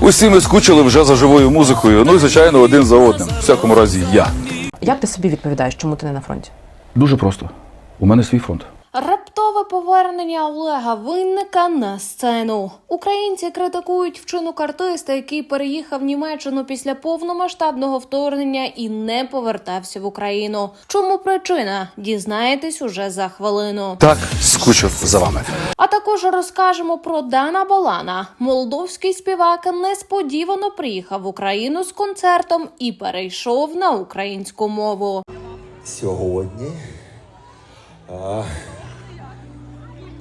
Усі ми скучили вже за живою музикою. Ну і звичайно, один за одним. В всякому разі, я. Як ти собі відповідаєш, чому ти не на фронті? Дуже просто. У мене свій фронт. Раптове повернення Олега Винника на сцену. Українці критикують вчинок артиста, який переїхав в Німеччину після повномасштабного вторгнення і не повертався в Україну. Чому причина? Дізнаєтесь уже за хвилину. Так, скучив за вами. А також розкажемо про Дана Балана. Молдовський співак несподівано приїхав в Україну з концертом і перейшов на українську мову. Сьогодні а,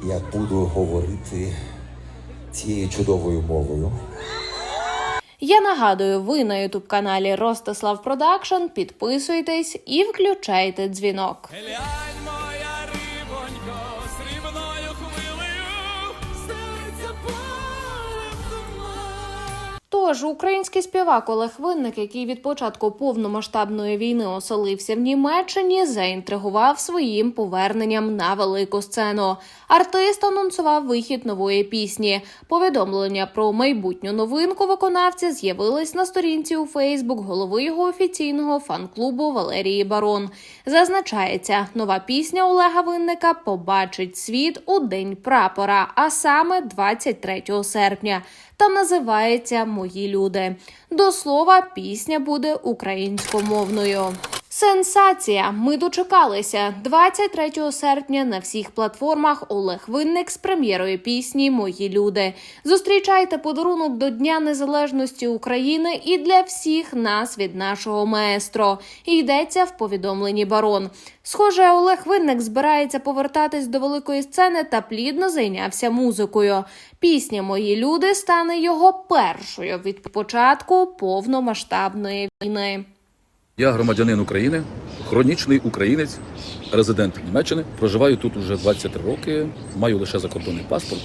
я буду говорити цією чудовою мовою. Я нагадую, ви на ютуб каналі Ростислав Продакшн. Підписуйтесь і включайте дзвінок. Тож український співак Олег Винник, який від початку повномасштабної війни оселився в Німеччині, заінтригував своїм поверненням на велику сцену. Артист анонсував вихід нової пісні. Повідомлення про майбутню новинку виконавця з'явились на сторінці у Фейсбук голови його офіційного фан-клубу Валерії Барон. Зазначається, нова пісня Олега Винника побачить світ у день прапора, а саме 23 серпня. Та називається Мої люди. До слова, пісня буде українськомовною. Сенсація! Ми дочекалися 23 серпня на всіх платформах Олег Винник з прем'єрою пісні Мої люди. Зустрічайте подарунок до Дня Незалежності України і для всіх нас від нашого маестро. Йдеться в повідомленні барон. Схоже, Олег Винник збирається повертатись до великої сцени та плідно зайнявся музикою. Пісня Мої люди стане його першою від початку повномасштабної війни. Я громадянин України, хронічний українець, резидент Німеччини. Проживаю тут уже 23 роки. Маю лише закордонний паспорт,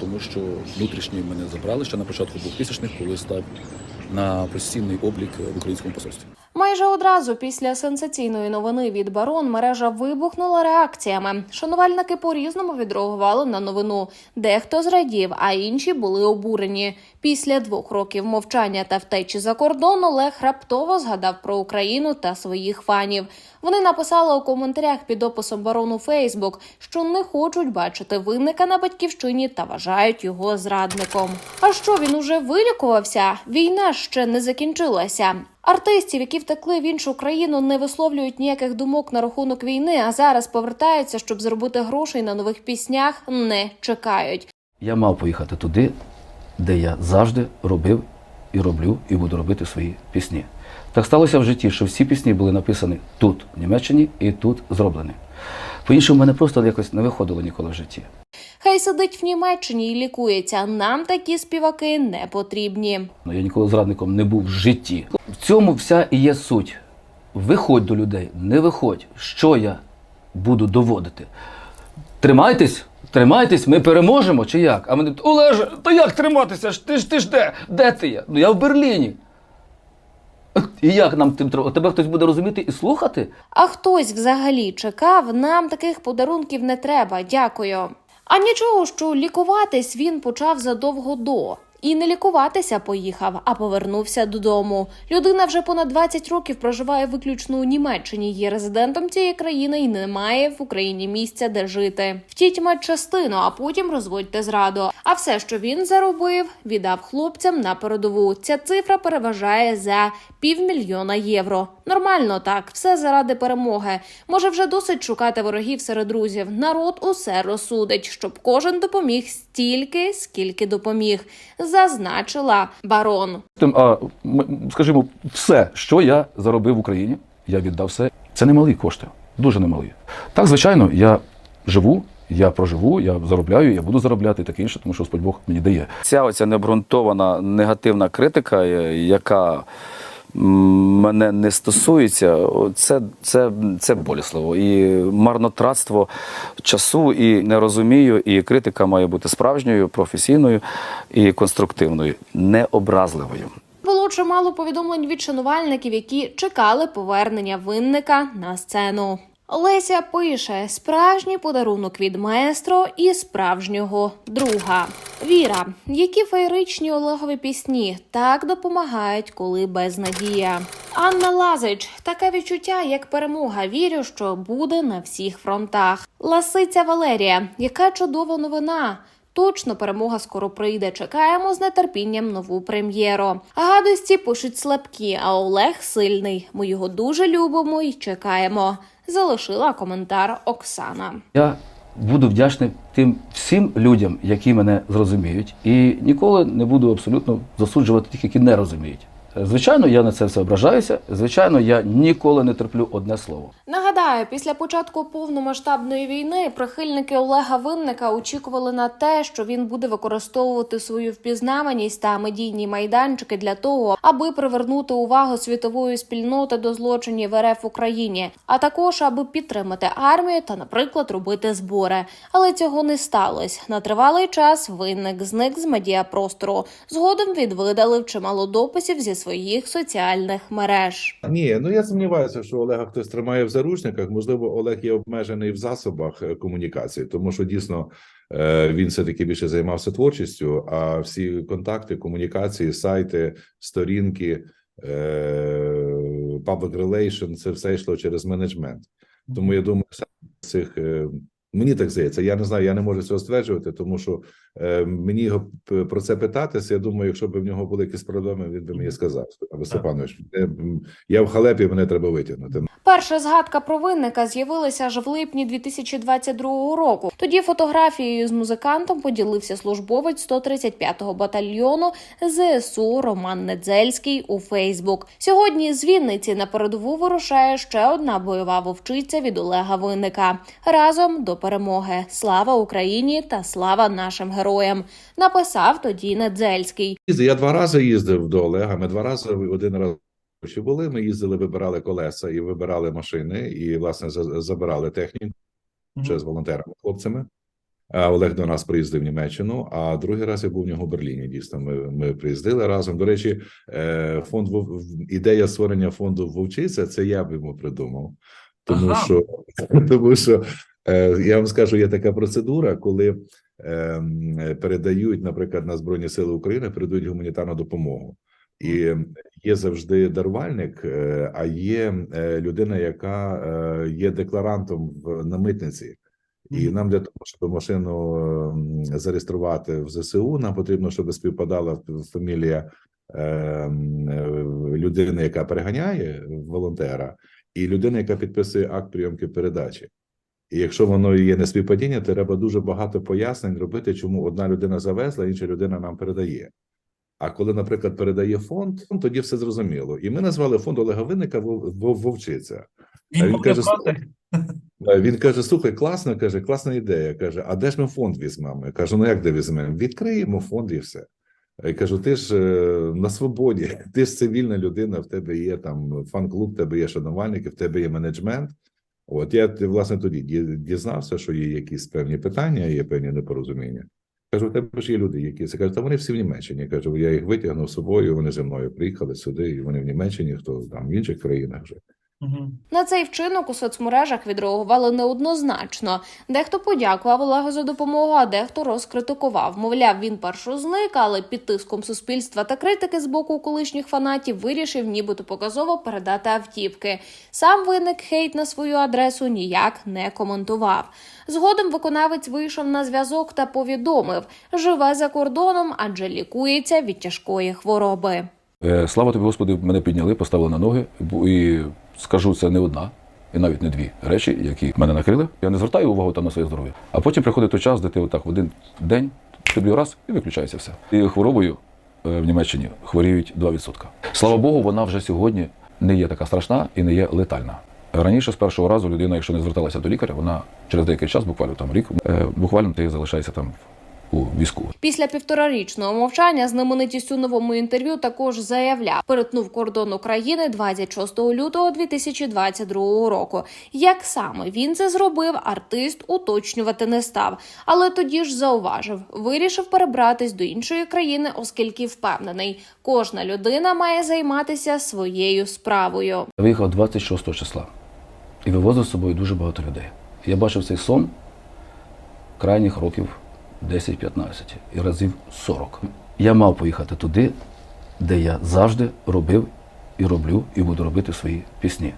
тому що внутрішній мене забрали ще на початку 2000-х, коли став на постійний облік в українському посольстві. Майже одразу після сенсаційної новини від барон мережа вибухнула реакціями. Шанувальники по-різному відреагували на новину. Дехто зрадів, а інші були обурені. Після двох років мовчання та втечі за кордон Олег раптово згадав про Україну та своїх фанів. Вони написали у коментарях під описом барону Фейсбук, що не хочуть бачити винника на батьківщині та вважають його зрадником. А що він уже вилікувався? Війна ще не закінчилася. Артистів, які втекли в іншу країну, не висловлюють ніяких думок на рахунок війни, а зараз повертаються, щоб заробити грошей на нових піснях, не чекають. Я мав поїхати туди, де я завжди робив і роблю, і буду робити свої пісні. Так сталося в житті, що всі пісні були написані тут, в Німеччині, і тут зроблені. По-іншому, в мене просто якось не виходило ніколи в житті. Хай сидить в Німеччині і лікується. Нам такі співаки не потрібні. Ну, я ніколи зрадником не був в житті. В цьому вся і є суть. Виходь до людей, не виходь. Що я буду доводити? Тримайтесь, тримайтесь, ми переможемо чи як? А вони Олеже, то як триматися? Ти ж ти ж де? Де ти є? Ну я в Берліні. І як нам тим треба? Тебе хтось буде розуміти і слухати? А хтось взагалі чекав, нам таких подарунків не треба. Дякую. А нічого, що лікуватись він почав задовго до. І не лікуватися поїхав, а повернувся додому. Людина вже понад 20 років проживає виключно у Німеччині, є резидентом цієї країни і не має в Україні місця, де жити. Втіть частину, а потім розводьте зраду. А все, що він заробив, віддав хлопцям на передову. Ця цифра переважає за півмільйона євро. Нормально так, все заради перемоги. Може, вже досить шукати ворогів серед друзів. Народ усе розсудить, щоб кожен допоміг стільки, скільки допоміг, зазначила барон. Тим, а, скажімо, все, що я заробив в Україні, я віддав все. Це немалі кошти, дуже немалі. Так, звичайно, я живу, я проживу, я заробляю, я буду заробляти і таке інше, тому що Господь Бог мені дає. Ця оця необґрунтована негативна критика, е, яка мене не стосується, це, це, це болісливо. І марнотратство часу, і не розумію, і критика має бути справжньою, професійною і конструктивною, не образливою. Було чимало повідомлень від шанувальників, які чекали повернення винника на сцену. Леся пише справжній подарунок від маестро і справжнього друга. Віра, які феєричні Олегові пісні так допомагають, коли безнадія. Анна Лазич, таке відчуття, як перемога. Вірю, що буде на всіх фронтах. Ласиця Валерія, яка чудова новина. Точно перемога скоро прийде. Чекаємо з нетерпінням нову прем'єру. Гадості пишуть слабкі, а Олег сильний. Ми його дуже любимо і чекаємо. Залишила коментар Оксана. Я буду вдячний тим всім людям, які мене зрозуміють, і ніколи не буду абсолютно засуджувати тих, які не розуміють. Звичайно, я на це все ображаюся. Звичайно, я ніколи не терплю одне слово. Нагадаю, після початку повномасштабної війни прихильники Олега Винника очікували на те, що він буде використовувати свою впізнаваність та медійні майданчики для того, аби привернути увагу світової спільноти до злочинів РФ в Україні, а також аби підтримати армію та, наприклад, робити збори. Але цього не сталося. На тривалий час винник зник з медіапростору. Згодом відвидалив чимало дописів зі своїх соціальних мереж. Ні, ну я сумніваюся, що Олега хтось тримає в заручниках. Можливо, Олег є обмежений в засобах е, комунікації, тому що дійсно е, він все таки більше займався творчістю. А всі контакти, комунікації, сайти, сторінки, е, public relation – це все йшло через менеджмент. Тому я думаю, цих мені так здається. Я не знаю, я не можу цього стверджувати, тому що мені його про це питатися. Я думаю, якщо б в нього були якісь проблеми, він би мені сказав. Степанович, е, я в халепі, мене треба витягнути. Перша згадка про винника з'явилася аж в липні 2022 року. Тоді фотографією з музикантом поділився службовець 135-го батальйону ЗСУ Роман Недзельський у Фейсбук. Сьогодні з Вінниці на передову вирушає ще одна бойова вовчиця від Олега Винника. Разом до перемоги. Слава Україні та слава нашим героям. Написав тоді Недзельський. Я два рази їздив до Олега. Ми два рази один раз були. Ми їздили, вибирали колеса і вибирали машини, і власне забирали техніку ще з волонтерами, хлопцями. А Олег до нас приїздив в Німеччину. А другий раз я був в нього в Берліні. Дійсно, ми, ми приїздили разом. До речі, е, фонд ідея створення фонду Вовчиця. Це я б йому придумав, тому Ага. що тому що я вам скажу, є така процедура, коли ем, передають, наприклад, на Збройні Сили України передають гуманітарну допомогу. І є завжди дарувальник, е, а є е, людина, яка е, є декларантом на митниці. І нам для того, щоб машину ем, зареєструвати в ЗСУ, нам потрібно, щоб співпадала фамілія ем, е, людини, яка переганяє волонтера, і людина, яка підписує акт прийомки передачі. І якщо воно є неспівпадіння, то треба дуже багато пояснень робити, чому одна людина завезла, інша людина нам передає. А коли, наприклад, передає фонд, тоді все зрозуміло. І ми назвали фонд Олега Винника «Вов- Вов- Вовчиця. А Він він каже, Він каже: слухай, класно, каже, класна ідея. каже, а де ж ми фонд візьмемо? Я кажу, ну як де візьмемо? Відкриємо фонд і все. Я кажу, ти ж е, на свободі, ти ж цивільна людина, в тебе є там фан-клуб, в тебе є шанувальники, в тебе є менеджмент. От я власне тоді ді- дізнався, що є якісь певні питання, є певні непорозуміння. Кажу, у тебе ж є люди, які це кажуть, та вони всі в Німеччині. Я Кажу, я їх витягнув з собою. Вони зі мною приїхали сюди, і вони в Німеччині, хто там в інших країнах вже. На цей вчинок у соцмережах відреагували неоднозначно. Дехто подякував Олегу за допомогу, а дехто розкритикував. Мовляв, він першу зник, але під тиском суспільства та критики з боку колишніх фанатів вирішив, нібито показово передати автівки. Сам виник хейт на свою адресу ніяк не коментував. Згодом виконавець вийшов на зв'язок та повідомив, живе за кордоном, адже лікується від тяжкої хвороби. Е, Слава тобі, Господи, мене підняли, поставили на ноги. І скажу, це не одна, і навіть не дві речі, які мене накрили. Я не звертаю увагу там на своє здоров'я. А потім приходить той час, де ти отак в один день тобі раз і виключається все. І хворобою е, в Німеччині хворіють 2%. Слава Богу, вона вже сьогодні не є така страшна і не є летальна. Раніше з першого разу людина, якщо не зверталася до лікаря, вона через деякий час, буквально там рік, е, буквально ти залишається там у візку. Після півторарічного мовчання знаменитість у новому інтерв'ю також заявляв, перетнув кордон України 26 лютого 2022 року. Як саме він це зробив, артист уточнювати не став, але тоді ж зауважив, вирішив перебратись до іншої країни, оскільки впевнений, кожна людина має займатися своєю справою. Я виїхав 26 числа. і вивозив з собою дуже багато людей. Я бачив цей сон крайніх років 10-15 і разів 40. Я мав поїхати туди, де я завжди робив і роблю, і буду робити свої пісні.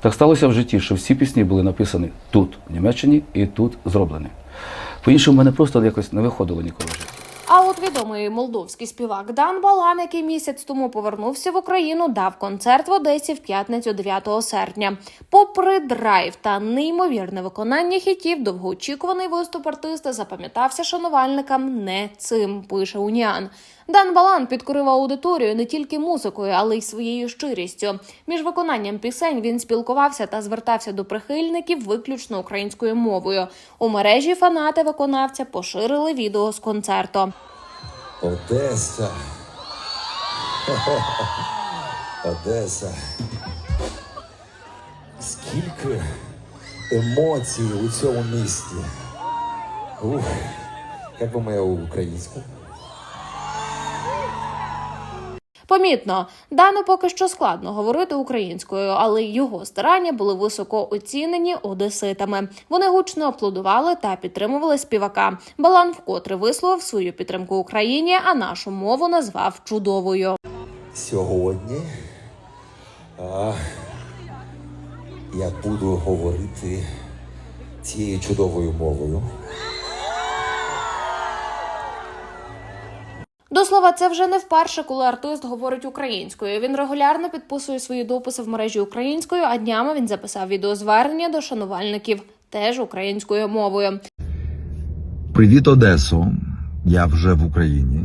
Так сталося в житті, що всі пісні були написані тут, в Німеччині, і тут зроблені. По-іншому, в мене просто якось не виходило ніколи от відомий молдовський співак Дан Балан, який місяць тому повернувся в Україну, дав концерт в Одесі в п'ятницю 9 серпня. Попри драйв та неймовірне виконання хітів, довгоочікуваний виступ артиста запам'ятався шанувальникам не цим. Пише Уніан. Дан Балан підкорив аудиторію не тільки музикою, але й своєю щирістю. Між виконанням пісень він спілкувався та звертався до прихильників виключно українською мовою. У мережі фанати виконавця поширили відео з концерту. Одеса. Одеса. Скільки емоцій у цьому місті. Ух, як би моя українська? Помітно, Дану поки що складно говорити українською, але його старання були високо оцінені одеситами. Вони гучно аплодували та підтримували співака. Балан вкотре висловив свою підтримку Україні, а нашу мову назвав чудовою. Сьогодні а, я буду говорити цією чудовою мовою. Слова, це вже не вперше, коли артист говорить українською. Він регулярно підписує свої дописи в мережі українською, а днями він записав відеозвернення до шанувальників теж українською мовою. Привіт, Одесо! Я вже в Україні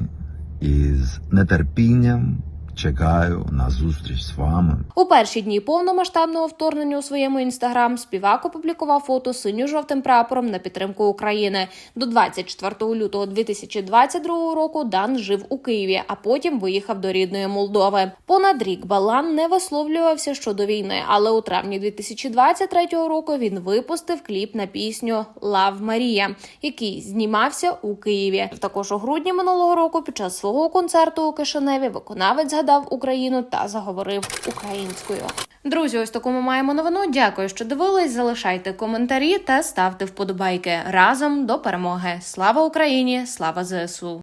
і з нетерпінням чекаю на зустріч з вами. У перші дні повномасштабного вторгнення у своєму інстаграм співак опублікував фото синьо-жовтим прапором на підтримку України. До 24 лютого 2022 року Дан жив у Києві, а потім виїхав до рідної Молдови. Понад рік Балан не висловлювався щодо війни, але у травні 2023 року він випустив кліп на пісню Лав Марія, який знімався у Києві. Також у грудні минулого року, під час свого концерту у Кишиневі, виконавець згадав Україну та заговорив українською. Друзі, ось таку ми маємо новину. Дякую, що дивились. Залишайте коментарі та ставте вподобайки разом до перемоги. Слава Україні! Слава ЗСУ!